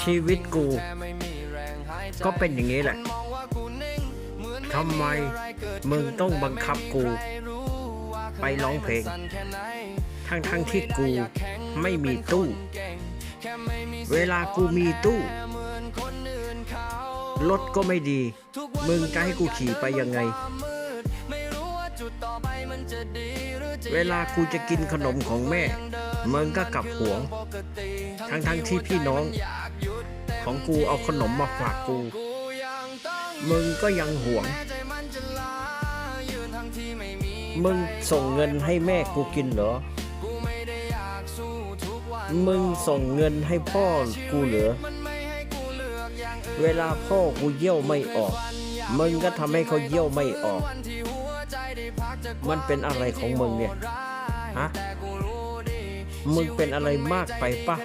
ชีวิตกู ก็เป็นอย่างนี้แหละทำไมมึงต้องบังคับกู ไปร้องเพลง ทั้งทั้งๆที่กูไม่มีตู้ เวลากูมีตู้รถก็ไม่ดี มึงจะให้กูขี่ไปยังไง เวลากูจะกินขนมของแม่ มึงก็กลับหวง ทั้งทั้งๆที่พี่น้อง ของกูเอาขนมมาฝากกู มึงก็ยังหวง มึงส่งเงินให้แม่กูกินเหรอ มึงส่งเงินให้พ่อกูเหรอ เวลาพ่อกูเยี่ยวไม่ออก มึงก็ทำให้เขาเยี่ยวไม่ออก มันเป็นอะไรของมึงเนี่ย ฮะ มึงเป็นอะไรมากไปปะ